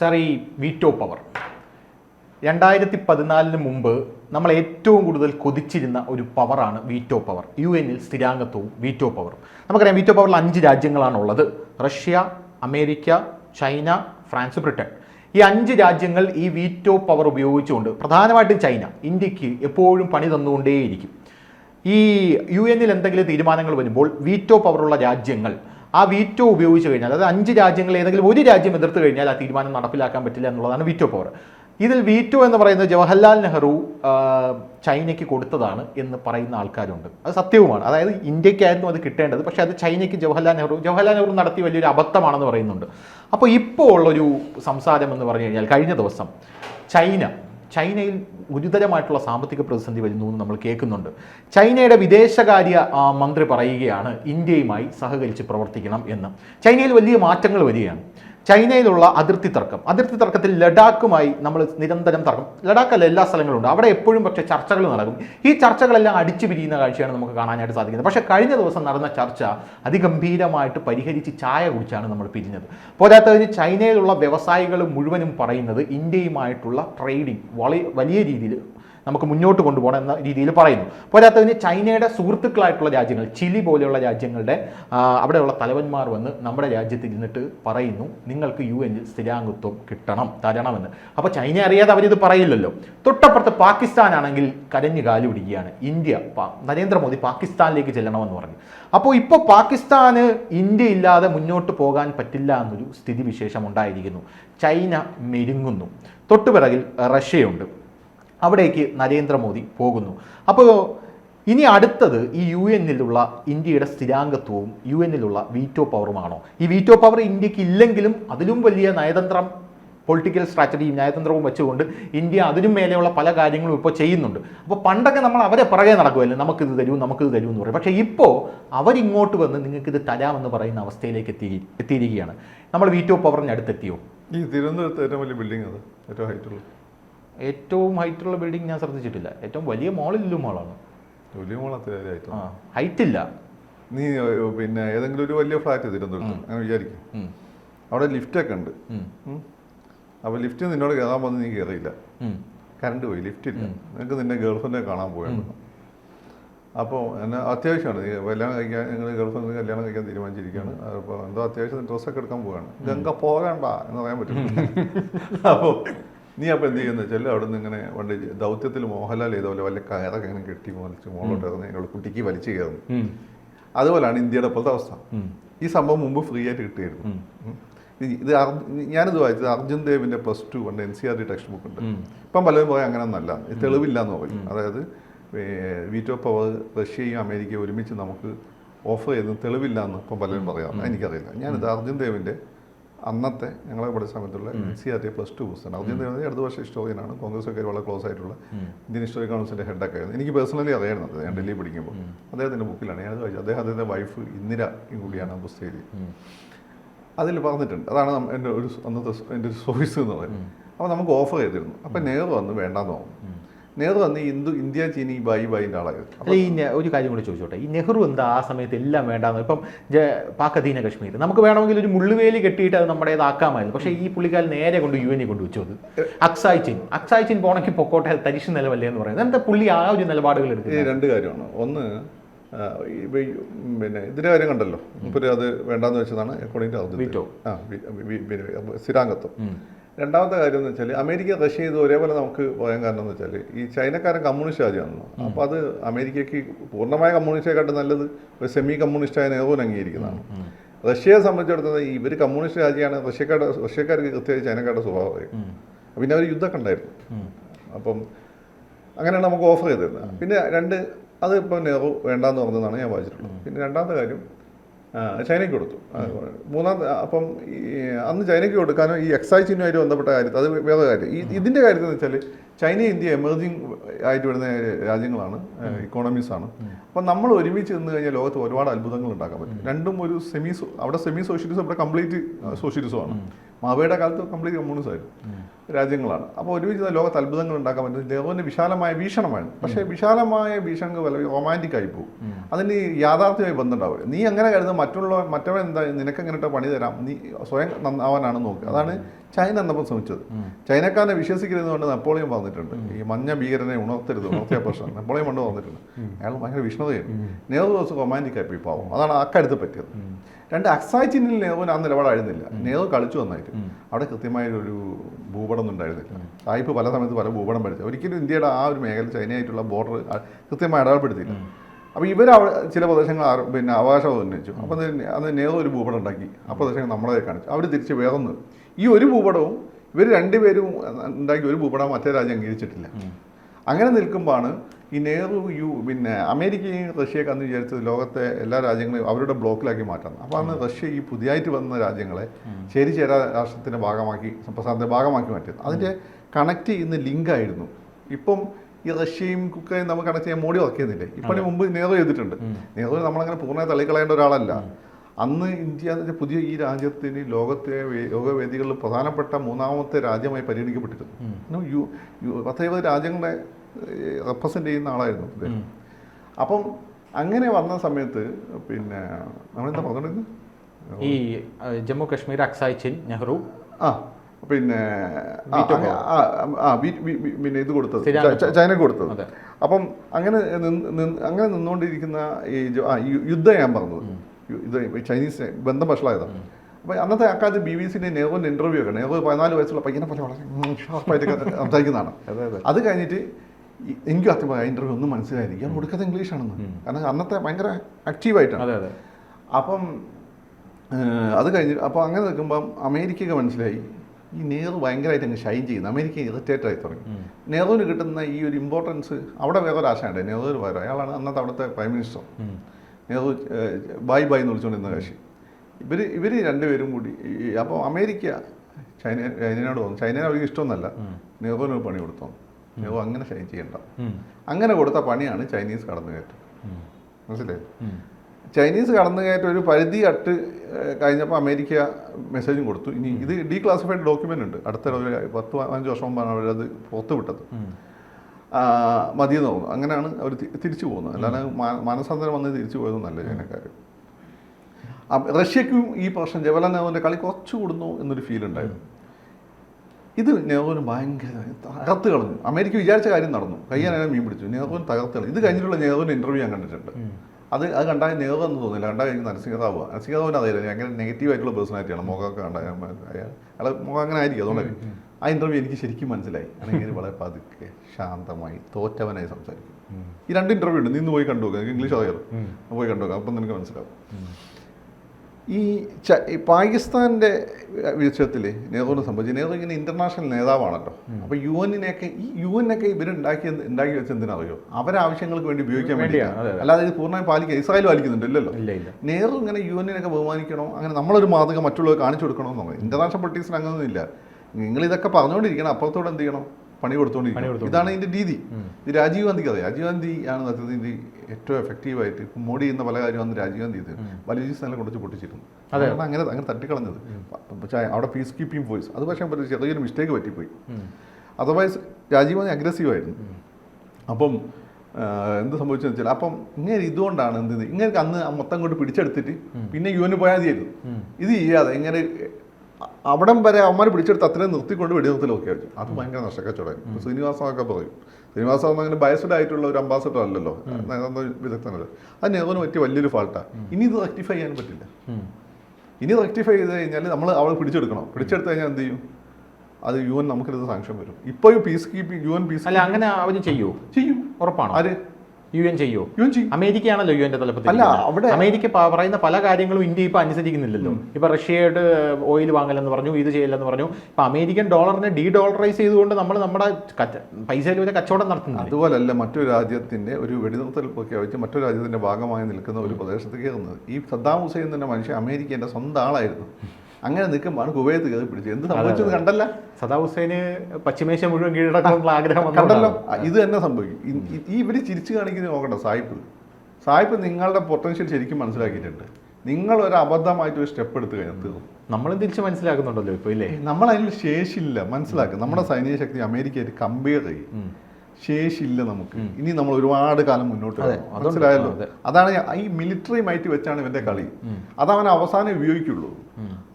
Sir ഈ veto power രണ്ടായിരത്തി പതിനാലിന് മുമ്പ് നമ്മൾ ഏറ്റവും കൂടുതൽ കൊതിച്ചിരുന്ന ഒരു പവറാണ് വീറ്റോ പവർ യു എനിൽ സ്ഥിരാംഗത്വവും വീറ്റോ പവറും നമുക്കറിയാം വീറ്റോ പവറിൽ അഞ്ച് രാജ്യങ്ങളാണുള്ളത്. Russia America China France Britain. ഈ അഞ്ച് രാജ്യങ്ങൾ ഈ വീറ്റോ പവർ ഉപയോഗിച്ചുകൊണ്ട് പ്രധാനമായിട്ടും ചൈന ഇന്ത്യയ്ക്ക് എപ്പോഴും പണി തന്നുകൊണ്ടേയിരിക്കും. ഈ യു എന്നിൽ എന്തെങ്കിലും തീരുമാനങ്ങൾ വരുമ്പോൾ വീറ്റോ പവറുള്ള രാജ്യങ്ങൾ ആ വീറ്റോ ഉപയോഗിച്ച് കഴിഞ്ഞാൽ അതായത് അഞ്ച് രാജ്യങ്ങൾ ഏതെങ്കിലും ഒരു രാജ്യം എതിർത്ത് കഴിഞ്ഞാൽ ആ തീരുമാനം നടപ്പിലാക്കാൻ പറ്റില്ല എന്നുള്ളതാണ് വീറ്റോ പവർ ഇതിൽ വീറ്റോ എന്ന് പറയുന്നത് ജവഹർലാൽ നെഹ്റു ചൈനയ്ക്ക് കൊടുത്തതാണ് എന്ന് പറയുന്ന ആൾക്കാരുണ്ട്. അത് സത്യവുമാണ്. അതായത് ഇന്ത്യക്കായിരുന്നു അത് കിട്ടേണ്ടത്. പക്ഷേ അത് ചൈനയ്ക്ക് ജവഹർലാൽ നെഹ്റു ജവഹർലാൽ നെഹ്റു നടത്തി വലിയൊരു അബദ്ധമാണെന്ന് പറയുന്നുണ്ട്. അപ്പോൾ ഇപ്പോൾ ഉള്ളൊരു സംസാരം എന്ന് പറഞ്ഞു കഴിഞ്ഞാൽ കഴിഞ്ഞ ദിവസം ചൈന ചൈനയിൽ ഗുരുതരമായിട്ടുള്ള സാമ്പത്തിക പ്രതിസന്ധി വരുന്നു എന്ന് നമ്മൾ കേൾക്കുന്നുണ്ട്. ചൈനയുടെ വിദേശകാര്യ മന്ത്രി പറയുകയാണ് ഇന്ത്യയുമായി സഹകരിച്ച് പ്രവർത്തിക്കണം എന്ന്. ചൈനയിൽ വലിയ മാറ്റങ്ങൾ വരികയാണ്. ചൈനയിലുള്ള അതിർത്തി തർക്കം. അതിർത്തി തർക്കത്തിൽ ലഡാക്കുമായി നമ്മൾ നിരന്തരം തർക്കം. ലഡാക്കല്ല എല്ലാ സ്ഥലങ്ങളും ഉണ്ട്. അവിടെ എപ്പോഴും പക്ഷേ ചർച്ചകൾ നടക്കും. ഈ ചർച്ചകളെല്ലാം അടിച്ചു പിരിയുന്ന കാഴ്ചയാണ് നമുക്ക് കാണാനായിട്ട് സാധിക്കുന്നത്. പക്ഷേ കഴിഞ്ഞ ദിവസം നടന്ന ചർച്ച അതിഗംഭീരമായിട്ട് പരിഹരിച്ച് ചായ കുടിച്ചാണ് നമ്മൾ പിരിഞ്ഞത്. പോരാത്തതിന് ചൈനയിലുള്ള വ്യവസായികൾ മുഴുവനും പറയുന്നത് ഇന്ത്യയുമായിട്ടുള്ള ട്രേഡിംഗ് വളരെ വലിയ രീതിയിൽ നമുക്ക് മുന്നോട്ട് കൊണ്ടുപോകണം എന്ന രീതിയിൽ പറയുന്നു. പോരാത്തതിന് ചൈനയുടെ സുഹൃത്തുക്കളായിട്ടുള്ള രാജ്യങ്ങൾ ചിലി പോലെയുള്ള രാജ്യങ്ങളുടെ അവിടെയുള്ള തലവന്മാർ വന്ന് നമ്മുടെ രാജ്യത്ത് ഇരുന്നിട്ട് പറയുന്നു നിങ്ങൾക്ക് യു എനിൽ സ്ഥിരാംഗത്വം കിട്ടണം തരണമെന്ന്. അപ്പോൾ ചൈന അറിയാതെ അവരിത് പറയില്ലല്ലോ. തൊട്ടപ്പുറത്ത് പാകിസ്ഥാനാണെങ്കിൽ കരഞ്ഞു കാലു പിടിക്കുകയാണ്. ഇന്ത്യ നരേന്ദ്രമോദി പാകിസ്ഥാനിലേക്ക് ചെല്ലണമെന്ന് പറഞ്ഞു. അപ്പോൾ ഇപ്പോൾ പാകിസ്ഥാന് ഇന്ത്യ ഇല്ലാതെ മുന്നോട്ട് പോകാൻ പറ്റില്ല എന്നൊരു സ്ഥിതിവിശേഷം ഉണ്ടായിരിക്കുന്നു. ചൈന മെരുങ്ങുന്നു. തൊട്ടുപിറകിൽ റഷ്യയുണ്ട്. അവിടേക്ക് നരേന്ദ്രമോദി പോകുന്നു. അപ്പോൾ ഇനി അടുത്തത് ഈ യു എന്നിലുള്ള ഇന്ത്യയുടെ സ്ഥിരാംഗത്വവും യു എന്നിലുള്ള വീറ്റോ പവറുമാണോ? ഈ വീറ്റോ പവർ ഇന്ത്യയ്ക്ക് ഇല്ലെങ്കിലും അതിലും വലിയ നയതന്ത്രം പൊളിറ്റിക്കൽ സ്ട്രാറ്റജിയും നയതന്ത്രവും വെച്ചുകൊണ്ട് ഇന്ത്യ അതിനും മേലെയുള്ള പല കാര്യങ്ങളും ഇപ്പോൾ ചെയ്യുന്നുണ്ട്. അപ്പോൾ പണ്ടൊക്കെ നമ്മൾ അവരെ പുറകെ നടക്കുമല്ലോ നമുക്കിത് തരൂ നമുക്കിത് തരൂ എന്ന് പറയും. പക്ഷേ ഇപ്പോൾ അവരിങ്ങോട്ട് വന്ന് നിങ്ങൾക്കിത് തരാമെന്ന് പറയുന്ന അവസ്ഥയിലേക്ക് എത്തി എത്തിയിരിക്കുകയാണ്. നമ്മൾ വീറ്റോ പവറിന് അടുത്തെത്തിയോ ഈ തിരുവനന്തപുരത്ത് ഏറ്റവും വലിയ ബിൽഡിംഗ് അത്. ഏറ്റവും ഹൈറ്റുള്ള ഏറ്റവും ഹൈറ്റുള്ള ബിൽഡിംഗ് ഞാൻ ശ്രദ്ധിച്ചിട്ടില്ല. ഏറ്റവും വലിയ മോളിലും മോളാണ് വലിയ മോളത്തെ ആ ഹൈറ്റ് ഇല്ല. നീ പിന്നെ ഏതെങ്കിലും ഒരു വലിയ ഫ്ലാറ്റ് തിരുവനന്തപുരത്ത് അങ്ങനെ വിചാരിക്കും. അവിടെ ലിഫ്റ്റൊക്കെ ഉണ്ട്. അപ്പൊ. അപ്പോൾ ലിഫ്റ്റ് നിന്നോട് കയറാൻ വന്ന് നീ കയറിയില്ല കറണ്ട് പോയി ലിഫ്റ്റ് ഇല്ല. നിനക്ക് നിന്റെ ഗേൾഫ്രണ്ടിനെ കാണാൻ പോയാണ് അപ്പോൾ എന്നെ അത്യാവശ്യമാണ്. നീ കല്യാണം കഴിക്കാൻ നിങ്ങൾ ഗേൾഫ്രണ്ടിന് കല്യാണം കഴിക്കാൻ തീരുമാനിച്ചിരിക്കുകയാണ്. അപ്പോൾ എന്തോ അത്യാവശ്യം ഡ്രസ്സൊക്കെ എടുക്കാൻ പോവുകയാണ് ഗംഗ പോകണ്ട എന്ന് പറയാൻ പറ്റും. അപ്പോൾ നീ അപ്പോൾ എന്ത് ചെയ്യുന്ന? വെച്ചാൽ അവിടെ നിന്ന് ഇങ്ങനെ വണ്ടി ദൗത്യത്തിൽ മോഹൻലാൽ ചെയ്ത പോലെ വല്ല കയറൊക്കെ ഇങ്ങനെ കെട്ടി വലിച്ച് മോളോട്ട് ഇറങ്ങി അതിനോട് കുട്ടിക്ക് വലിച്ചു കയറുന്നു. അതുപോലെയാണ് ഇന്ത്യയുടെ ഇപ്പോഴത്തെ അവസ്ഥ. ഈ സംഭവം മുമ്പ് ഫ്രീ ആയിട്ട്. ഉം. ഇത് ഞാനിത് വായിച്ചത് അർജുൻ ദേവിന്റെ പ്ലസ് ടു ഉണ്ട് N C R D text book ഉണ്ട്. ഇപ്പം പലരും പോയാൽ അങ്ങനെ ഒന്നല്ല തെളിവില്ല എന്ന് പറയും. അതായത് വീറ്റോ പവർ റഷ്യയും അമേരിക്കയും ഒരുമിച്ച് നമുക്ക് ഓഫർ ചെയ്ത് തെളിവില്ല എന്ന് ഇപ്പം പലരും പറയാം എനിക്കറിയില്ല. ഞാനിത് അർജുൻ ദേവിന്റെ അന്നത്തെ ഞങ്ങളെ പഠിച്ച സമയത്തുള്ള N C R T plus two പുസ്തകം അർജുൻ തരുന്നത് അടുത്ത വർഷം ഹിസ്റ്റോറിയനാണ് കോൺഗ്രസ് ഒക്കെ വളരെ ക്ലോസ് ആയിട്ടുള്ള ഇന്ത്യൻ ഹിസ്റ്ററി കൗൺസിലിന്റെ ഹെഡൊക്കെ ആയിരുന്നു. എനിക്ക് പേഴ്സണലി അറിയായിരുന്നത് ഞാൻ ഡൽഹി പഠിക്കുമ്പോൾ. അദ്ദേഹത്തിന്റെ ബുക്കിലാണ്. ഞാനത് വായിച്ചത് അദ്ദേഹം അദ്ദേഹത്തിന്റെ വൈഫ് ഇന്ദിര കൂടിയാണ് ആ പുസ്തകം അതിൽ പറഞ്ഞിട്ടുണ്ട്. അതാണ് എന്റെ ഒരു അന്നത്തെ എന്റെ ഒരു സോഴ്സ് എന്ന് പറയുന്നത്. അപ്പോൾ നമുക്ക് ഓഫർ ചെയ്തിരുന്നു. അപ്പം നെഹ്റു വന്ന് വേണ്ടാന്ന് തോന്നുന്നു. നെഹ്റു അന്ന് ഇന്ദു ഇന്ത്യ ചീനി ബൈ ബൈന്റെ ആളായിരുന്നു ഈ ഒരു കാര്യം കൂടി ചോദിച്ചോട്ടെ ഈ നെഹ്റു എന്താ ആ സമയത്ത് എല്ലാം വേണ്ടാന്ന് ഇപ്പം പാക് അധീന കശ്മീർ നമുക്ക് വേണമെങ്കിൽ ഒരു മുള്ളുവേലി കെട്ടിയിട്ട് അത് നമ്മുടേതാക്കാമായിരുന്നു പക്ഷേ ഈ പുള്ളിക്കാൽ നേരെ കൊണ്ട് യു എനെ കൊണ്ട് വെച്ചു അത് അക്സായ് ചിൻ അക്സായ് ചിൻ പോണെങ്കിൽ പൊക്കോട്ടെ തരിശ് നിലവല്ലേ എന്ന് പറയുന്നത് എന്താ പുള്ളി ആ ഒരു നിലപാടുകൾ എടുക്കുന്നത് രണ്ട് കാര്യമാണ് ഒന്ന് പിന്നെ ഇതിന്റെ കാര്യം കണ്ടല്ലോ മുപ്പര് അത് വേണ്ടാന്ന് വെച്ചതാണ് അക്കോർഡിംഗ് ടു ആ സ്ഥിരാംഗത്വം. രണ്ടാമത്തെ കാര്യം എന്ന് വെച്ചാൽ അമേരിക്ക റഷ്യ ഇത് ഒരേപോലെ നമുക്ക് പറയാൻ കാരണം എന്ന് വെച്ചാൽ ഈ ചൈനക്കാരൻ കമ്മ്യൂണിസ്റ്റ് രാജ്യമാണ് അപ്പോൾ അത് അമേരിക്കയ്ക്ക് പൂർണമായ കമ്മ്യൂണിസ്റ്റേക്കാട്ടും നല്ലത് ഒരു സെമി കമ്മ്യൂണിസ്റ്റായ നേതാവ് അംഗീകരിക്കുന്നതാണ്. റഷ്യയെ സംബന്ധിച്ചിടത്തോളം ഇവർ കമ്മ്യൂണിസ്റ്റ് രാജ്യമാണ്. റഷ്യക്കാരുടെ റഷ്യക്കാർക്ക് കൃത്യമായി ചൈനക്കാരുടെ സ്വഭാവമായി പിന്നെ അവർ യുദ്ധമൊക്കെ ഉണ്ടായിരുന്നു. അപ്പം അങ്ങനെയാണ് നമുക്ക് ഓഫർ ചെയ്തിരുന്നത്. പിന്നെ രണ്ട് അത് ഇപ്പം നെഹ്റു വേണ്ടാന്ന് പറഞ്ഞതാണ് ഞാൻ വായിച്ചിട്ടുള്ളത്. പിന്നെ രണ്ടാമത്തെ കാര്യം ചൈനയ്ക്ക് കൊടുത്തു. മൂന്നാം അപ്പം അന്ന് ചൈനയ്ക്ക് കൊടുക്കാനും ഈ എക്സൈസ് ചിഹ്നമായിട്ട് ബന്ധപ്പെട്ട കാര്യത്തിൽ അത് വേറെ കാര്യം. ഈ ഇതിന്റെ കാര്യത്തിൽ എന്ന് വെച്ചാൽ ചൈന ഇന്ത്യ എമർജിങ് ആയിട്ട് വരുന്ന രാജ്യങ്ങളാണ് ഇക്കോണമീസ് ആണ് അപ്പം നമ്മൾ ഒരുമിച്ച് നിന്ന് കഴിഞ്ഞാൽ ലോകത്ത് ഒരുപാട് അത്ഭുതങ്ങൾ ഉണ്ടാക്കാൻ പറ്റും. രണ്ടും ഒരു സെമി അവിടെ സെമി സോഷ്യലിസം ഇവിടെ കംപ്ലീറ്റ് സോഷ്യലിസമാണ്. മാവയുടെ കാലത്ത് കംപ്ലീറ്റ് കമ്മ്യൂണിസ്റ്റ് ആയിരുന്നു. രാജ്യങ്ങളാണ്. അപ്പോൾ ഒരുമിച്ച് ലോകത്ത് അത്ഭുതങ്ങൾ ഉണ്ടാക്കാൻ പറ്റും നെഹ്റുവിന്റെ വിശാലമായ വീക്ഷണമാണ് പക്ഷേ വിശാലമായ വീക്ഷണങ്ങൾ വല്ല റൊമാന്റിക് ആയി പോകും. അതിന് യാഥാർത്ഥ്യമായി ബന്ധമുണ്ടാവില്ല. നീ അങ്ങനെ കരുതുന്ന മറ്റുള്ള മറ്റവൻ എന്താ നിനക്ക് എങ്ങനെ പണി തരാം? നീ സ്വയം നന്നാവാനാണ് നോക്കുക. അതാണ് ചൈന എന്നപ്പോൾ ശ്രമിച്ചത്. ചൈനക്കാരനെ വിശ്വസിക്കരുതെന്ന് നെപ്പോളിയൻ വന്നിട്ടുണ്ട്. ഈ മഞ്ഞ ഭീകരനെ ഉണർത്തരുത് ഉണർത്തിയ പ്രശ്നം. നെപ്പോളിയൻ കൊണ്ട് പറഞ്ഞിട്ടുണ്ട് അയാൾ ഭയങ്കര വിഷ്ണുതയാണ്. നേതൃ ദിവസം റൊമാന്റിക് ആയി പോയി പാവം. അതാണ് അക്കടുത്ത് പറ്റിയത്. രണ്ട് അക്സായ് ചിന്നിൽ നെഹ്റുവിന് ആ നിലപാടായിരുന്നില്ല നെഹ്റു കളിച്ചു വന്നായിട്ട് അവിടെ കൃത്യമായ ഒരു ഭൂപടം ഉണ്ടായിരുന്നില്ല. സായിപ്പ് പല സമയത്ത് പല ഭൂപടം പഠിച്ചു ഒരിക്കലും ഇന്ത്യയുടെ ആ ഒരു മേഖല ചൈനയായിട്ടുള്ള ബോർഡർ കൃത്യമായി അടയാളപ്പെടുത്തിയില്ല അപ്പോൾ ഇവർ ചില പ്രദേശങ്ങൾ പിന്നെ അവകാശം ഉന്നയിച്ചു. അപ്പോൾ അത് അന്ന് നെഹ്റു ഒരു ഭൂപടം ഉണ്ടാക്കി. ആ പ്രദേശങ്ങൾ നമ്മളെ കാണിച്ചു. അവർ തിരിച്ച് വേറൊന്ന്. ഈ ഒരു ഭൂപടവും ഇവർ രണ്ടുപേരും ഉണ്ടാക്കി ഒരു ഭൂപടം മറ്റേ രാജ്യം അംഗീകരിച്ചിട്ടില്ല. അങ്ങനെ നിൽക്കുമ്പോഴാണ് ഈ നെഹ്റു യു പിന്നെ അമേരിക്കയും റഷ്യയൊക്കെ അന്ന് വിചാരിച്ചത് ലോകത്തെ എല്ലാ രാജ്യങ്ങളെയും അവരുടെ ബ്ലോക്കിലാക്കി മാറ്റണം അപ്പോൾ അന്ന് റഷ്യ ഈ പുതിയതായിട്ട് വന്ന രാജ്യങ്ങളെ ശരി ചേരാ രാഷ്ട്രത്തിന്റെ ഭാഗമാക്കി പ്രസ്ഥാനത്തെ ഭാഗമാക്കി മാറ്റിയത്. അതിന്റെ കണക്ട് ചെയ്യുന്ന ലിങ്കായിരുന്നു ഇപ്പം ഈ റഷ്യയും കുക്കയും നമുക്ക് കണക്ട് ചെയ്യാൻ മോഡി വർക്ക് ചെയ്യുന്നില്ലേ? ഇപ്പം മുമ്പ് നെഹ്റു ചെയ്തിട്ടുണ്ട്. നെഹ്റു നമ്മളങ്ങനെ പൂർണമായി തള്ളിക്കളയേണ്ട ഒരാളല്ല. അന്ന് ഇന്ത്യ എന്ന് പുതിയ ഈ രാജ്യത്തിന് ലോകത്തെ ലോകവേദികളിൽ പ്രധാനപ്പെട്ട മൂന്നാമത്തെ രാജ്യമായി പരിഗണിക്കപ്പെട്ടിരുന്നു. യു യു പത്തേഴ് രാജ്യങ്ങളെ റെപ്രസെന്റ് ചെയ്യുന്ന ആളായിരുന്നു അദ്ദേഹം. അപ്പം അങ്ങനെ വന്ന സമയത്ത് പിന്നെ നമ്മളെന്താ പറഞ്ഞിരുന്നത് ഈ ജമ്മു കാശ്മീർ അക്സായ് ചിൻ നെഹ്റു. ആ പിന്നെ പിന്നെ ഇത് കൊടുത്തത്. ചൈന ചൈനക്ക് കൊടുത്തത്. അപ്പം അങ്ങനെ അങ്ങനെ നിന്നുകൊണ്ടിരിക്കുന്ന ഈ യുദ്ധം ഞാൻ പറഞ്ഞത്. ഇത് ചൈനീസ് ബന്ധം വഷളായതാണ് അപ്പോൾ അന്നത്തെ അക്കാലത്ത് ബി ബി സിന്റെ നെഹ്റുവിന്റെ ഇന്റർവ്യൂ ഒക്കെ നെഹ്റു പതിനാല് വയസ്സുള്ള പയ്യനെ പോലെ വളരെ ഷാർപ്പായിട്ടൊക്കെ സംസാരിക്കുന്നതാണ്. അതെ കഴിഞ്ഞിട്ട് എനിക്ക് സത്യം പറയാം ഇന്റർവ്യൂ ഒന്നും മനസ്സിലായില്ല. ഞാൻ കൊടുക്കുന്നത് ഇംഗ്ലീഷാണെന്ന് കാരണം അന്നത്തെ ഭയങ്കര ആക്റ്റീവായിട്ടാണ് അപ്പം അത് കഴിഞ്ഞ് അപ്പോൾ അങ്ങനെ നിൽക്കുമ്പം അമേരിക്കയ്ക്ക് മനസ്സിലായി. ഈ നെഹ്റു ഭയങ്കരമായിട്ട് അങ്ങ് ഷൈൻ ചെയ്യുന്നു. അമേരിക്ക ഇറിറ്റേറ്റ് ആയി തുടങ്ങി. നെഹ്റുവിന് കിട്ടുന്ന ഈ ഒരു ഇമ്പോർട്ടൻസ് അവിടെ വേറെ ഒരു ആശയുണ്ട് നെഹ്റുവിന് പകരം അയാളാണ് അന്നത്തെ അവിടുത്തെ പ്രൈം മിനിസ്റ്റർ നെഹ്റു ബായ് ബായ് എന്ന് വിളിച്ചുകൊണ്ടിരുന്ന കക്ഷി ഇവർ ഇവർ രണ്ടുപേരും കൂടി അപ്പോൾ അമേരിക്ക ചൈന ചൈനയോട് തോന്നും ചൈനയെ അവർക്ക് ഇഷ്ടമൊന്നുമല്ല നെഹ്റുവിന് ഒരു പണി കൊടുത്തു. നെഹ്റു അങ്ങനെ ഷൈൻ ചെയ്യണ്ട. അങ്ങനെ കൊടുത്ത പണിയാണ് ചൈനീസ് കടന്നു കയറ്റം മനസ്സിലായി? ചൈനീസ് കടന്നു കടന്നുകയറ്റം ഒരു പരിധി അട്ട് കഴിഞ്ഞപ്പോൾ അമേരിക്ക മെസ്സേജും കൊടുത്തു. ഇനി ഇത് ഡീക്ലാസിഫൈഡ് ഡോക്യുമെന്റ് ഉണ്ട്. അടുത്ത ഒരു പത്ത് പതിനഞ്ച് വർഷം മുമ്പാണ് അവരത് പുറത്ത് വിട്ടത് ഉം. ആ, മതിയെന്ന് തോന്നുന്നു. അങ്ങനെയാണ് അവർ തിരിച്ചു പോകുന്നത്. അല്ലാതെ മനസ്സാന്തരം മാനസാന്തരം വന്ന് തിരിച്ചു പോയത് പോയതൊന്നല്ല ചൈനക്കാർ റഷ്യക്കും ഈ പ്രശ്നം ജവഹർലാൽ നെഹ്റുവിന്റെ കളി കുറച്ചു കൂടുന്നു എന്നൊരു ഫീൽ ഉണ്ടായിരുന്നു. ഇത് നെഹ്റുവിന് ഭയങ്കര തകർത്ത് കളഞ്ഞു. അമേരിക്ക വിചാരിച്ച കാര്യം നടന്നു. കയ്യാനായ മീൻ പിടിച്ചു. നെഹ്റുവിന് തകർത്ത് കളഞ്ഞു. ഇത് കഴിഞ്ഞിട്ടുള്ള നെഹ്റുവിന്റെ ഇന്റർവ്യൂ ഞാൻ കണ്ടിട്ടുണ്ട്. അത് അത് കണ്ടാൽ നെഹ്റു എന്ന് തോന്നില്ല. കണ്ടാൽ എനിക്ക് നരസിംഹറാവുക നരസിംഹറാവിന് അറിയില്ല ഭയങ്കര നെഗറ്റീവ് ആയിട്ടുള്ള പേഴ്സണാലിറ്റിയാണ് മുഖമൊക്കെ കണ്ട അയാൾ അയാൾ മുഖം അങ്ങനെ ആയിരിക്കും. അതുകൊണ്ടായിരിക്കും. ആ ഇന്റർവ്യൂ എനിക്ക് ശരിക്കും മനസ്സിലായി. അല്ലെങ്കിൽ വളരെ പതുക്കെ ശാന്തമായി തോറ്റവനായി സംസാരിക്കും. ഈ രണ്ട് ഇന്റർവ്യൂ ഉണ്ട്. നിന്ന് പോയി കണ്ടു നോക്കാം. ഇംഗ്ലീഷ് അറിയാലോ? പോയി കണ്ടു നോക്കാം. അപ്പം നിനക്ക് മനസ്സിലാവും. ഈ പാകിസ്ഥാന്റെ വിഷയത്തിൽ നെഹ്റുവിനെ സംബന്ധിച്ച് നെഹ്റു ഇങ്ങനെ ഇന്റർനാഷണൽ നേതാവാണല്ലോ. അപ്പോൾ യു എന്നിനെയൊക്കെ ഈ യു എന്നൊക്കെ ഇവർ ഉണ്ടാക്കി ഉണ്ടാക്കി വെച്ച് എന്തിനറിയോ അവരെ ആവശ്യങ്ങൾക്ക് വേണ്ടി ഉപയോഗിക്കാൻ വേണ്ടിയാണ്. അല്ലാതെ ഇത് പൂർണമായും പാലിക്കുക ഇസ്രായേൽ പാലിക്കുന്നുണ്ട് ഇല്ലല്ലോ. ഇല്ല ഇല്ല. നെഹ്റു ഇങ്ങനെ യു എന്നിനൊക്കെ ബഹുമാനിക്കണോ? അങ്ങനെ നമ്മളൊരു മാതൃക മറ്റുള്ളവർ കാണിച്ചു കൊടുക്കണമെന്ന് പറയും ഇന്റർനാഷണൽ പൊളിറ്റിക്സിന് അങ്ങനെയൊന്നും ഇല്ല നിങ്ങൾ ഇതൊക്കെ പറഞ്ഞുകൊണ്ടിരിക്കണം. അപ്പുറത്തോടെ എന്ത് ചെയ്യണം? പണി കൊടുത്തോണ്ടിരിക്കണം കൊടുത്തുകൊണ്ടിരിക്കണം. ഇതാണ് ഇതിന്റെ രീതി. ഇത് രാജീവ് ഗാന്ധിക്ക് അതെ രാജീവ് ഗാന്ധി ആണ് സത്യത്തിൽ ഏറ്റവും എഫക്റ്റീവായിട്ട് മോഡി ചെയ്യുന്ന പല കാര്യമാണ് രാജീവ് ഗാന്ധി ചെയ്തത് ബലൂചിസ്ഥാനിലെ കൊണ്ടു പൊട്ടിച്ചിരുന്നു. അതാണ് അങ്ങനെ അങ്ങനെ തട്ടിക്കളഞ്ഞത്. പക്ഷേ അവിടെ പീസ് കീപ്പിംഗ് ഫോഴ്സ് അത് പക്ഷേ ചെറിയൊരു മിസ്റ്റേക്ക് പറ്റിപ്പോയി. അതർവൈസ് രാജീവ് ഗാന്ധി അഗ്രസീവായിരുന്നു അപ്പം എന്ത് സംഭവിച്ചെന്ന് വെച്ചാൽ അപ്പം ഇങ്ങനെ ഇതുകൊണ്ടാണ് എന്ത് ഇങ്ങനെ അന്ന് മൊത്തം കൊണ്ട് പിടിച്ചെടുത്തിട്ട് പിന്നെ യു എന് പോയാൽ മതിയായിരുന്നു. ഇത് ചെയ്യാതെ ഇങ്ങനെ അവിടം വരെ അവന്മാർ പിടിച്ചെടുത്ത് അത്രയും നിർത്തിക്കൊണ്ട് വെടിനിർത്തലൊക്കെ വെച്ചു അത് ഭയങ്കര നഷ്ടക്കച്ചവടം ശ്രീനിവാസമൊക്കെ പറയും. ശ്രീനിവാസം അങ്ങനെ ബയസ്ഡ് ആയിട്ടുള്ള ഒരു അംബാസഡർ അല്ലല്ലോ. വിദഗ്ധനല്ല. അത് നെഹ്റുവിന് പറ്റിയ വലിയൊരു ഫാൾട്ടാണ് ഇനി ഇത് റെക്ടിഫൈ ചെയ്യാൻ പറ്റില്ല. ഇനി റെക്ടിഫൈ ചെയ്ത് കഴിഞ്ഞാൽ നമ്മൾ അവളെ പിടിച്ചെടുക്കണം. പിടിച്ചെടുത്ത് കഴിഞ്ഞാൽ എന്ത് ചെയ്യും? അത് യു എൻ നമുക്കിത് സാങ്ഷൻ വരും. ഇപ്പോൾ peace keeping U N peace അല്ല അങ്ങനെ അവർ ചെയ്യൂ? ചെയ്യും. ഉറപ്പാണ്? ആര്? യു എൻ ചെയ്യോ? അമേരിക്കയാണല്ലോ യു എന്റെ തലപ്പത്തിൽ അല്ല, അവിടെ- അമേരിക്ക പറയുന്ന പല കാര്യങ്ങളും ഇന്ത്യ ഇപ്പൊ അനുസരിക്കുന്നില്ലല്ലോ. ഇപ്പൊ റഷ്യയുടെ ഓയിൽ വാങ്ങലെന്ന് പറഞ്ഞു ഇത് ചെയ്യില്ലെന്ന് പറഞ്ഞു. ഇപ്പൊ അമേരിക്കൻ ഡോളറിനെ ഡി ഡോളറൈസ് ചെയ്തുകൊണ്ട് നമ്മൾ നമ്മുടെ പൈസയിൽ ഒരു കച്ചവടം നടത്തുന്നു അതുപോലല്ല മറ്റൊരു രാജ്യത്തിന്റെ ഒരു വെടിനിർത്തൽ പ്രഖ്യാപിച്ച് മറ്റൊരു രാജ്യത്തിന്റെ ഭാഗമായി നിൽക്കുന്ന ഒരു പ്രദേശത്ത് കയറുന്നത്. ഈ സദ്ദാം ഹുസൈൻ എന്ന മനുഷ്യൻ അമേരിക്കന്റെ സ്വന്തം ആളായിരുന്നു. അങ്ങനെ നിൽക്കുമ്പോഴാണ് കുവൈത്ത് കയറി പിടിച്ചത്. എന്ത് സംഭവിച്ചത് കണ്ടല്ല? സദാം ഹുസൈന് പശ്ചിമേഷ്യ മുഴുവൻ കീഴടക്കാനുള്ള ആഗ്രഹം കണ്ടല്ലോ. ഇത് തന്നെ സംഭവിക്കും. ഈ- ഇവർ ചിരിച്ചു കാണിക്കുന്നത് നോക്കണ്ട സായിപ്പ്. സായിപ്പ് നിങ്ങളുടെ പൊട്ടൻഷ്യൽ ശരിക്കും മനസ്സിലാക്കിയിട്ടുണ്ട്. നിങ്ങൾ ഒരു അബദ്ധമായിട്ട് ഒരു സ്റ്റെപ്പ് എടുത്ത് കഴിഞ്ഞാൽ തീർന്നു നമ്മളും തിരിച്ച് മനസ്സിലാക്കുന്നുണ്ടല്ലോ ഇപ്പൊ ഇല്ലേ? നമ്മൾ അതിൽ ശേഷിയില്ല. മനസ്സിലാക്കുക നമ്മുടെ സൈനിക ശക്തി അമേരിക്കയായിട്ട് കമ്പയർ ചെയ്യും. ശേഷിയില്ല നമുക്ക്. ഇനി നമ്മൾ ഒരുപാട് കാലം മുന്നോട്ട് അതെ. മനസ്സിലായല്ലോ? അതാണ് ഈ മിലിറ്ററി മൈറ്റ് വെച്ചാണ് ഇവന്റെ കളി. അതവൻ അവസാനം ഉപയോഗിക്കുള്ളൂ.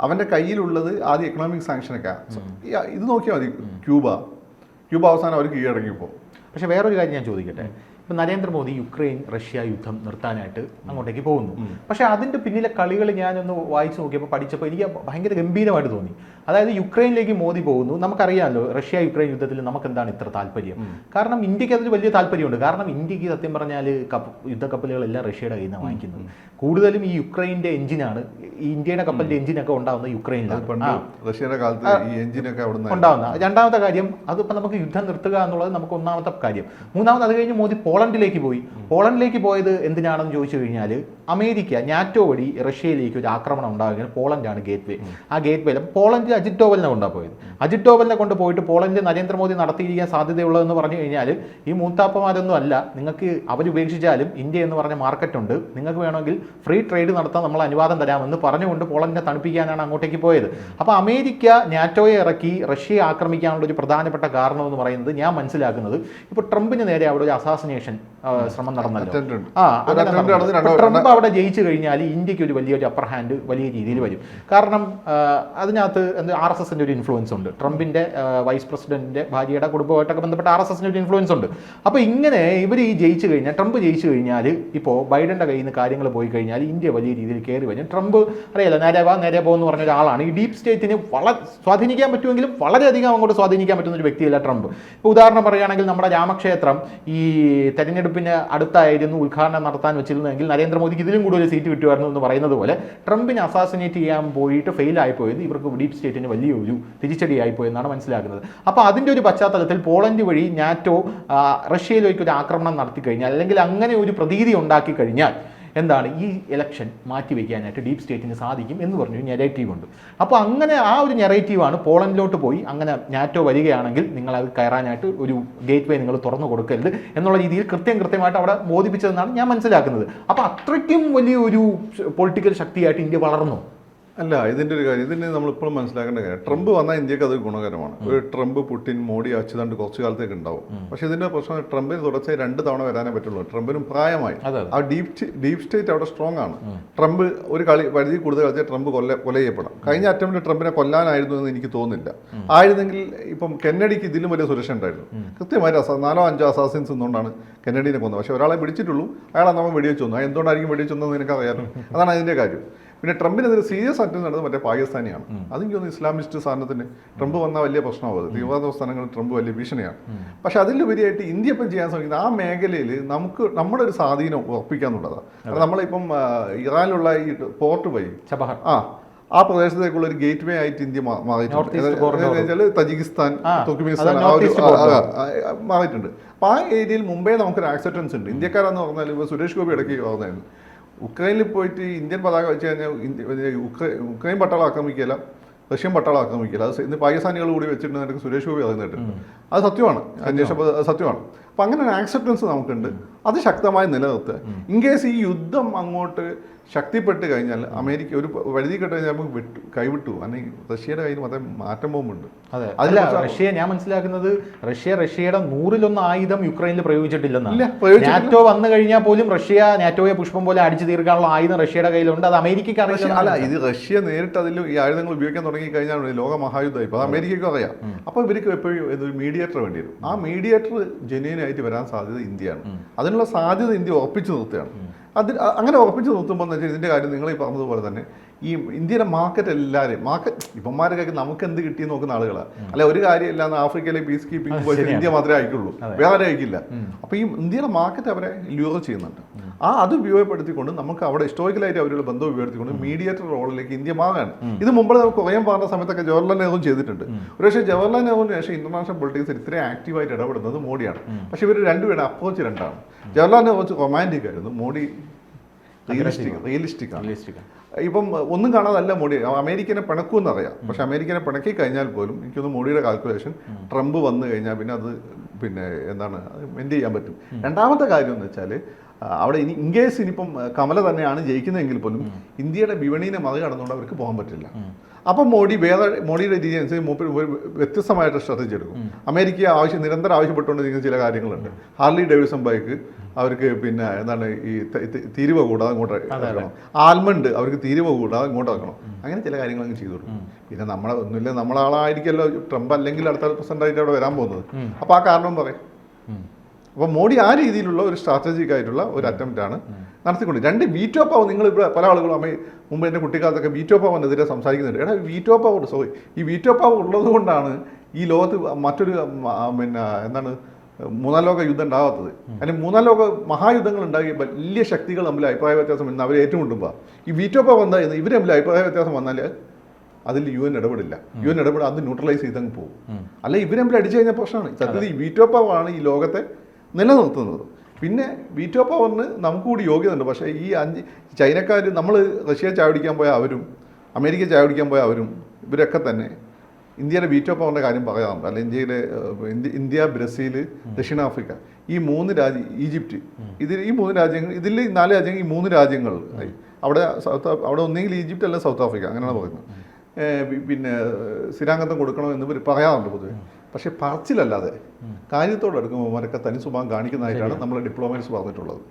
അവന്റെ കയ്യിലുള്ളത് ആദ്യം എക്കണോമിക് സാങ്ഷനൊക്കെ ഇത് നോക്കിയാൽ മതി. ക്യൂബ. ക്യൂബ അവസാനം അവർ കീഴടങ്ങിയപ്പോൾ പക്ഷെ വേറൊരു കാര്യം ഞാൻ ചോദിക്കട്ടെ? ഇപ്പൊ നരേന്ദ്രമോദി യുക്രൈൻ റഷ്യ യുദ്ധം നിർത്താനായിട്ട് അങ്ങോട്ടേക്ക് പോകുന്നു. പക്ഷെ അതിന്റെ പിന്നിലെ കളികൾ ഞാനൊന്ന് വായിച്ചു നോക്കിയപ്പോൾ പഠിച്ചപ്പോൾ എനിക്ക് ഭയങ്കര ഗംഭീരമായിട്ട് തോന്നി. അതായത് യുക്രൈനിലേക്ക് മോദി പോകുന്നു. നമുക്കറിയാമല്ലോ റഷ്യ യുക്രൈൻ യുദ്ധത്തിൽ നമുക്ക് എന്താണ് ഇത്ര താല്പര്യം? കാരണം ഇന്ത്യയ്ക്ക് അതിൽ വലിയ താല്പര്യമുണ്ട്. കാരണം ഇന്ത്യയ്ക്ക് സത്യം പറഞ്ഞാൽ കപ്പ യുദ്ധക്കപ്പലുകളെല്ലാം റഷ്യയുടെ കയ്യിൽ നിന്നാണ് വാങ്ങിക്കുന്നത്. കൂടുതലും ഈ യുക്രൈന്റെ എഞ്ചിനാണ് ഈ ഇന്ത്യയുടെ കപ്പലിന്റെ എഞ്ചിനൊക്കെ ഉണ്ടാവുന്നത് അത് യുക്രൈനിലാണ് റഷ്യയുടെ കാലത്ത് ഈ എഞ്ചിനൊക്കെ ഉണ്ടാവുന്ന രണ്ടാമത്തെ കാര്യം അതിപ്പോൾ നമുക്ക് യുദ്ധം നിർത്തുക എന്നുള്ളത് നമുക്ക് ഒന്നാമത്തെ കാര്യം. മൂന്നാമത് അത് കഴിഞ്ഞ് മോദി പോളണ്ടിലേക്ക് പോയി. പോളണ്ടിലേക്ക് പോയത് എന്തിനാണെന്ന് ചോദിച്ചു കഴിഞ്ഞാൽ അമേരിക്ക നാറ്റോ വഴി റഷ്യയിലേക്ക് ഒരു ആക്രമണം ഉണ്ടാകുകയാണ് പോളണ്ടാണ് ഗേറ്റ് വേ ആ ഗേറ്റ് വേയിൽ പോളണ്ടിൽ അജിത് ഡോവലിനെ കൊണ്ടാണ് പോയത്. അജിത് ഡോവലിനെ കൊണ്ട് പോയിട്ട് പോളണ്ടിൽ നരേന്ദ്രമോദി നടത്തിയിരിക്കാൻ സാധ്യതയുള്ളതെന്ന് പറഞ്ഞു കഴിഞ്ഞാൽ ഈ മൂത്താപ്പമാരൊന്നും അല്ല. നിങ്ങൾക്ക് അവരുപേക്ഷിച്ചാലും ഇന്ത്യ എന്ന് പറഞ്ഞ മാർക്കറ്റ് ഉണ്ട്. നിങ്ങൾക്ക് വേണമെങ്കിൽ ഫ്രീ ട്രേഡ് നടത്താൻ നമ്മൾ അനുവാദം തരാമെന്ന് പറഞ്ഞുകൊണ്ട് പോളണ്ടിനെ തണുപ്പിക്കാനാണ് അങ്ങോട്ടേക്ക് പോയത്. അപ്പോൾ അമേരിക്ക നാറ്റോയെ ഇറക്കി റഷ്യയെ ആക്രമിക്കാനുള്ള ഒരു പ്രധാനപ്പെട്ട കാരണം എന്ന് പറയുന്നത് ഞാൻ മനസ്സിലാക്കുന്നത് ഇപ്പോൾ ട്രംപിന് നേരെ അവിടെ ഒരു അസാസിനേഷൻ ശ്രമം നടന്നല്ലോ. ആ ട്രംപ് അവിടെ ജയിച്ചു കഴിഞ്ഞാൽ ഇന്ത്യയ്ക്ക് ഒരു വലിയൊരു അപ്പർ ഹാൻഡ് വലിയ രീതിയിൽ വരും. കാരണം അതിനകത്ത് എന്ത് ആർ എസ് എസിന്റെ ഒരു ഇൻഫ്ലുവൻസ് ഉണ്ട്. ട്രംപിന്റെ വൈസ് പ്രസിഡന്റിന്റെ ഭാര്യയുടെ കുടുംബമായിട്ടൊക്കെ ബന്ധപ്പെട്ട ആർ എസ് എസിന്റെ ഒരു ഇൻഫ്ലുവൻസ് ഉണ്ട്. അപ്പോൾ ഇങ്ങനെ ഇവർ ഈ ജയിച്ചു കഴിഞ്ഞാൽ ട്രംപ് ജയിച്ചു കഴിഞ്ഞാൽ ഇപ്പോൾ ബൈഡന്റെ കയ്യിൽ നിന്ന് കാര്യങ്ങൾ പോയി കഴിഞ്ഞാൽ ഇന്ത്യ വലിയ രീതിയിൽ കയറി വരും. ട്രംപ് അറിയാലോ നേരെ വാ നേരെ പോകുന്ന പറഞ്ഞ ഒരാളാണ് ഈ ഡീപ് സ്റ്റേറ്റിന് വളരെ സ്വാധീനിക്കാൻ പറ്റുമെങ്കിലും വളരെയധികം അങ്ങോട്ട് സ്വാധീനിക്കാൻ പറ്റുന്ന ഒരു വ്യക്തിയല്ല ട്രംപ്. ഇപ്പോൾ ഉദാഹരണം പറയുകയാണെങ്കിൽ നമ്മുടെ രാമക്ഷേത്രം ഈ തെരഞ്ഞെടുപ്പിന് അടുത്തായിരുന്നു ഉദ്ഘാടനം നടത്താൻ വെച്ചിരുന്നതെങ്കിൽ നരേന്ദ്രമോദിക്ക് ഇതിലും കൂടുതൽ സീറ്റ് കിട്ടുമായിരുന്നു എന്ന് പറയുന്നത് പോലെ ട്രംപിനെ അസാസിനേറ്റ് ചെയ്യാൻ പോയിട്ട് ഫെയിൽ ആയിപ്പോയത് ഇവർക്ക് ഡീപ് സ്റ്റേറ്റിന് വലിയൊരു തിരിച്ചടിയായിപ്പോയെന്നാണ് മനസ്സിലാക്കുന്നത്. അപ്പോൾ അതിന്റെ ഒരു പശ്ചാത്തലത്തിൽ പോളണ്ട് വഴി നാറ്റോ റഷ്യയിലേക്ക് ഒരു ആക്രമണം നടത്തി കഴിഞ്ഞാൽ അല്ലെങ്കിൽ അങ്ങനെ ഒരു പ്രതീതി ഉണ്ടാക്കി കഴിഞ്ഞാൽ എന്താണ് ഈ ഇലക്ഷൻ മാറ്റിവെക്കാനായിട്ട് ഡീപ് സ്റ്റേറ്റിന് സാധിക്കും എന്ന് പറഞ്ഞു നെറേറ്റീവ് ഉണ്ട്. അപ്പോൾ അങ്ങനെ ആ ഒരു നെറേറ്റീവാണ് പോളണ്ടിലോട്ട് പോയി. അങ്ങനെ നാറ്റോ വരികയാണെങ്കിൽ നിങ്ങൾ അത് കയറാനായിട്ട് ഒരു ഗേറ്റ് വേ നിങ്ങൾ തുറന്നു കൊടുക്കരുത് എന്നുള്ള രീതിയിൽ കൃത്യം കൃത്യമായിട്ട് അവിടെ ബോധിപ്പിച്ചതെന്നാണ് ഞാൻ മനസ്സിലാക്കുന്നത്. അപ്പോൾ അത്രയ്ക്കും വലിയൊരു പൊളിറ്റിക്കൽ ശക്തിയായിട്ട് ഇന്ത്യ വളർന്നു. അല്ല ഇതിന്റെ ഒരു കാര്യം ഇതിന് നമ്മളിപ്പോഴും മനസ്സിലാക്കേണ്ട കാര്യം ട്രംപ് വന്നാൽ ഇന്ത്യയ്ക്ക് അത് ഗുണകരമാണ്. ഒരു ട്രംപ് പുട്ടിൻ മോഡി അച്യുതാണ്ട് കുറച്ച് കാലത്തേക്ക് ഉണ്ടാവും. പക്ഷേ ഇതിന്റെ പ്രശ്നം ട്രംപിന് തുടർച്ചയായി രണ്ട് തവണ വരാനേ പറ്റുള്ളൂ. ട്രംപിനും പ്രായമായി. ആ ഡീപ് ഡീപ് സ്റ്റേറ്റ് അവിടെ സ്ട്രോങ് ആണ്. ട്രംപ് ഒരു കളി പരിധി കൂടുതൽ കളിച്ചാൽ ട്രംപ് കൊല്ല കൊല ചെയ്യപ്പെടാം കഴിഞ്ഞ അറ്റംപ്റ്റ് ട്രംപിനെ കൊല്ലാനായിരുന്നു എന്ന് എനിക്ക് തോന്നുന്നില്ല. ആയിരുന്നെങ്കിൽ ഇപ്പം കെന്നഡിക്ക് ഇതിലും വലിയ സുരക്ഷ ഉണ്ടായിരുന്നു. കൃത്യമായിട്ട് അസ നാലോ അഞ്ചോ അസാസിൻസ് എന്നുകൊണ്ടാണ് കെന്നഡിനെ കൊന്നത്. പക്ഷേ ഒരാളെ പിടിച്ചിട്ടുള്ളൂ അയാളെ നമ്മൾ വെടിവെച്ചു വന്നു എന്തുകൊണ്ടായിരിക്കും വെടിവെച്ചു വന്നത് നിനക്ക് അറിയാമല്ലോ അതാണ് അതിന്റെ കാര്യം. പിന്നെ ട്രംപിനെതിരെ സീരിയസ് അറ്റംപ്റ്റ് നടന്നത് മറ്റേ പാകിസ്ഥാനിയാണ്. അതെനിക്ക് തോന്നുന്നു ഇസ്ലാമിസ്റ്റ് സാധനത്തിന് ട്രംപ് വന്ന വലിയ പ്രശ്നമാവും തീവ്രവാദ സ്ഥാനങ്ങളിൽ ട്രംപ് വലിയ ഭീഷണിയാണ്. പക്ഷെ അതിലുപരിയായിട്ട് ഇന്ത്യ ഇപ്പം ചെയ്യാൻ ശ്രമിക്കുന്നത് ആ മേഖലയിൽ നമുക്ക് നമ്മുടെ ഒരു സ്വാധീനം ഉറപ്പിക്കുക എന്നുള്ളതാണ് കാരണം നമ്മളിപ്പം ഇറാനിലുള്ള ഈ പോർട്ട് വഴി ആ ആ പ്രദേശത്തേക്കുള്ള ഒരു ഗേറ്റ് വേ ആയിട്ട് ഇന്ത്യ മാറിയിട്ടുണ്ട്. തജിക്കിസ്ഥാൻ ആ, തുർക്കിമിസ്ഥാൻ മാറിയിട്ടുണ്ട്. അപ്പോൾ ആ ഏരിയയിൽ മുംബൈ നമുക്കൊരു ആക്സെപ്റ്റൻസ് ഉണ്ട്. ഇന്ത്യക്കാരെന്ന് പറഞ്ഞാൽ ഇപ്പോൾ സുരേഷ് ഗോപി ഇടയ്ക്ക് പറഞ്ഞായിരുന്നു ഉക്രൈനിൽ പോയിട്ട് ഇന്ത്യൻ പതാക വെച്ച് കഴിഞ്ഞാൽ ഉക്രൈൻ പട്ടാളം ആക്രമിക്കില്ല റഷ്യൻ പട്ടാളം ആക്രമിക്കില്ല അത് ഇന്ന് പാകിസ്ഥാനികൾ കൂടി വെച്ചിട്ടുണ്ടെന്ന് സുരേഷ് ഗോപി പറയുന്നുണ്ട് അത് സത്യമാണ്. അന്വേഷണം സത്യമാണ്. അപ്പം അങ്ങനെ ഒരു ആക്സെപ്റ്റൻസ് നമുക്കുണ്ട്. അത് ശക്തമായി നിലനിർത്തുക. ഇൻ കേസ് ഈ യുദ്ധം അങ്ങോട്ട് ശക്തിപ്പെട്ട് കഴിഞ്ഞാൽ അമേരിക്ക ഒരു വഴുതി കെട്ട് കഴിഞ്ഞാൽ നമുക്ക് വിട്ടു കൈവിട്ടു അല്ലെങ്കിൽ റഷ്യയുടെ കയ്യിൽ മാത്രം മാറ്റം പോകുന്നുണ്ട്. അതെ. അതിന് അല്ല റഷ്യ ഞാൻ മനസ്സിലാക്കുന്നത് റഷ്യ റഷ്യയുടെ നൂറിലൊന്ന് ആയുധം യുക്രൈനിൽ പ്രയോഗിച്ചിട്ടില്ലെന്നാണ്. നാറ്റോ വന്നു കഴിഞ്ഞാൽ പോലും റഷ്യ നാറ്റോയെ പുഷ്പം പോലെ അടിച്ചു തീർക്കാനുള്ള ആയുധം റഷ്യയുടെ കയ്യിലുണ്ട്. അത് അമേരിക്കയ്ക്ക് അറിയാം അല്ല ഇത് റഷ്യ നേരിട്ട് അതിൽ ഈ ആയുധങ്ങൾ ഉപയോഗിക്കാൻ തുടങ്ങി കഴിഞ്ഞാൽ ലോക മഹായുദ്ധമായി ഇപ്പോൾ അത്. അമേരിക്കയ്ക്കും അറിയാം. അപ്പോൾ ഇവർക്ക് എപ്പോഴും ഇതൊരു മീഡിയേറ്റർ വേണ്ടി വരും. ആ മീഡിയേറ്റർ ജെന്യൂൻ ആയിട്ട് വരാൻ സാധ്യത ഇന്ത്യയാണ്. അതിനുള്ള സാധ്യത ഇന്ത്യ ഉറപ്പിച്ചു നിർത്തുകയാണ്. അതിൽ അങ്ങനെ ഉറപ്പിച്ചു നിർത്തുമ്പോൾ എന്ന് വെച്ചാൽ ഇതിന്റെ കാര്യം നിങ്ങൾ ഈ പറഞ്ഞതുപോലെ തന്നെ ഈ ഇന്ത്യയുടെ മാർക്കറ്റ് എല്ലാവരും മാർക്കറ്റ് ഇവന്മാരൊക്കെ നമുക്ക് എന്ത് കിട്ടിയെന്ന് നോക്കുന്ന ആളുകളാണ് അല്ലെ ഒരു കാര്യമില്ല ആഫ്രിക്കയിലെ പീസ് കീപ്പിംഗ് പോയി ഇന്ത്യ മാത്രമേ അയക്കുള്ളൂ വേറെ ആരും അയക്കില്ല അപ്പൊ ഈ ഇന്ത്യയുടെ മാർക്കറ്റ് അവരെ ല്യൂർ ചെയ്യുന്നുണ്ട്. ആ അത് ഉപയോഗപ്പെടുത്തിക്കൊണ്ട് നമുക്ക് അവിടെ ഹിസ്റ്റോറിക്കലായിട്ട് അവരുടെ ബന്ധം ഉപയോഗപ്പെടുത്തിക്കൊണ്ട് മീഡിയേറ്റർ റോളിലേക്ക് ഇന്ത്യ മാറാണ് ഇത് മുമ്പ് നമുക്ക് കുറേ പറഞ്ഞ സമയത്തൊക്കെ ജവഹർലാൽ നെഹ്റു ചെയ്തിട്ടുണ്ട്. ഒരു പക്ഷേ ജവഹർലാൽ നെഹ്റുവിന് ശേഷം ഇന്റർനാഷണൽ പൊളിറ്റിക്സിൽ ഇത്രയും ആക്റ്റീവായിട്ട് ഇടപെടുന്നത് മോഡിയാണ്. പക്ഷെ ഇവർ രണ്ടുപേരുടെ അപ്രോച്ച് രണ്ടാണ്. ജവഹർലാൽ നെഹ്റു കുറച്ച് റൊമാന്റിക് ആയിരുന്നു. മോഡി റിയലിസ്റ്റിക് റിയലിസ്റ്റിക് ഇപ്പം ഒന്നും കാണാതല്ല മോഡി. അമേരിക്കനെ പിണക്കും അറിയാം പക്ഷെ അമേരിക്കനെ പിണക്കി കഴിഞ്ഞാൽ പോലും എനിക്കൊന്ന് മോഡിയുടെ കാൽക്കുലേഷൻ ട്രംപ് വന്നു കഴിഞ്ഞാൽ പിന്നെ അത് പിന്നെ എന്താണ് മെയിന്റ് ചെയ്യാൻ പറ്റും. രണ്ടാമത്തെ കാര്യം എന്ന് വെച്ചാൽ അവിടെ ഇനി ഇൻകേസ് ഇനിയിപ്പം കമല തന്നെയാണ് ജയിക്കുന്നതെങ്കിൽ പോലും ഇന്ത്യയുടെ വിപണിനെ മറികടന്നുകൊണ്ട് അവർക്ക് പോകാൻ പറ്റില്ല. അപ്പം മോഡി വേറെ മോഡിയുടെ രീതി അനുസരിച്ച് മൂപ്പർ വ്യത്യസ്തമായിട്ട് സ്ട്രാറ്റജി എടുക്കും അമേരിക്ക ആവശ്യം നിരന്തരം ആവശ്യപ്പെട്ടുകൊണ്ടിരിക്കുന്ന ചില കാര്യങ്ങളുണ്ട്. ഹാർലി ഡേവിഡ്സൺ ബൈക്ക് അവർക്ക് പിന്നെ എന്താണ് ഈ തിരിവ് കൂടാതെ അങ്ങോട്ട് ഇറക്കണം. ആൽമണ്ട് അവർക്ക് തീരുവ കൂടാതെ ഇങ്ങോട്ട് ഇറക്കണം. അങ്ങനെ ചില കാര്യങ്ങൾ അങ്ങ് ചെയ്തു കൊടുക്കും പിന്നെ നമ്മളെ ഒന്നുമില്ല നമ്മളാളായിരിക്കല്ലോ ട്രംപ് അല്ലെങ്കിൽ അടുത്ത പ്രസിഡന്റ് ആയിട്ട് അവിടെ വരാൻ പോകുന്നത്. അപ്പോൾ ആ കാരണം പറയും. അപ്പോൾ മോഡി ആ രീതിയിലുള്ള ഒരു സ്ട്രാറ്റജിക് ആയിട്ടുള്ള ഒരു അറ്റംപ്റ്റ് ആണ് നടത്തിക്കൊണ്ട്. രണ്ട് വീറ്റോ പവർ നിങ്ങൾ ഇവിടെ പല ആളുകളും അമ്മ മുമ്പ് എന്റെ കുട്ടിക്കാലത്തൊക്കെ വീറ്റോ പവറിനെതിരെ സംസാരിക്കുന്നുണ്ട്. എടാ വീറ്റോ പവർ സോറി ഈ വീറ്റോ പവർ ഉള്ളത് കൊണ്ടാണ് ഈ ലോകത്ത് മറ്റൊരു പിന്നെ എന്താണ് മൂന്നാം ലോക യുദ്ധം ഉണ്ടാകാത്തത് അല്ലെങ്കിൽ മൂന്നാം ലോക മഹായുദ്ധങ്ങൾ ഉണ്ടാകിയ വലിയ ശക്തികൾ തമ്മിൽ അഭിപ്രായ വ്യത്യാസം വന്ന് അവർ ഏറ്റുമുട്ടുമ്പോൾ ഈ വീറ്റോ പവർ എന്താ ഇവർ തമ്മിൽ അഭിപ്രായ വ്യത്യാസം വന്നാൽ അതിൽ യു എൻ ഇടപെടില്ല. യു എൻ ഇടപെടാൻ അത് ന്യൂട്രലൈസ് ചെയ്തങ്ങ് പോകും. അല്ല ഇവർ തമ്മിൽ അടിച്ചു കഴിഞ്ഞ പ്രശ്നമാണ്. സത്യത്തിൽ ഈ വീറ്റോ പവറാണ് ഈ ലോകത്തെ നിലനിർത്തുന്നത്. പിന്നെ വീറ്റോ പവറിന് നമുക്ക് കൂടി യോഗ്യതയുണ്ട്. പക്ഷേ ഈ അഞ്ച് ചൈനക്കാർ നമ്മൾ റഷ്യ ചായ കുടിക്കാൻ പോയ അവരും അമേരിക്ക ചായ കുടിക്കാൻ പോയ അവരും ഇവരൊക്കെ തന്നെ ഇന്ത്യയുടെ വീറ്റോ പവറിന്റെ കാര്യം പറയാറുണ്ട്. അല്ല ഇന്ത്യയിലെ ഇന്ത്യ ബ്രസീൽ ദക്ഷിണാഫ്രിക്ക ഈ മൂന്ന് രാജ്യം ഈജിപ്റ്റ് ഇതിൽ ഈ മൂന്ന് രാജ്യങ്ങൾ ഇതിൽ നാല് രാജ്യങ്ങൾ ഈ മൂന്ന് രാജ്യങ്ങൾ അവിടെ സൗത്ത് അവിടെ ഒന്നെങ്കിൽ ഈജിപ്റ്റ് അല്ലെങ്കിൽ സൗത്ത് ആഫ്രിക്ക അങ്ങനെയാണ് പറയുന്നത്. പിന്നെ സ്ഥിരാംഗത്വം കൊടുക്കണം എന്ന് പറയാറുണ്ട് പൊതുവെ. പക്ഷേ പറച്ചിലല്ലാതെ കാര്യത്തോടെ എടുക്കുമ്പോൾ അവരൊക്കെ തനി സ്വഭാവം കാണിക്കുന്നതായിട്ടാണ് നമ്മളെ ഡിപ്ലോമറ്റ്സ് പറഞ്ഞിട്ടുള്ളത്.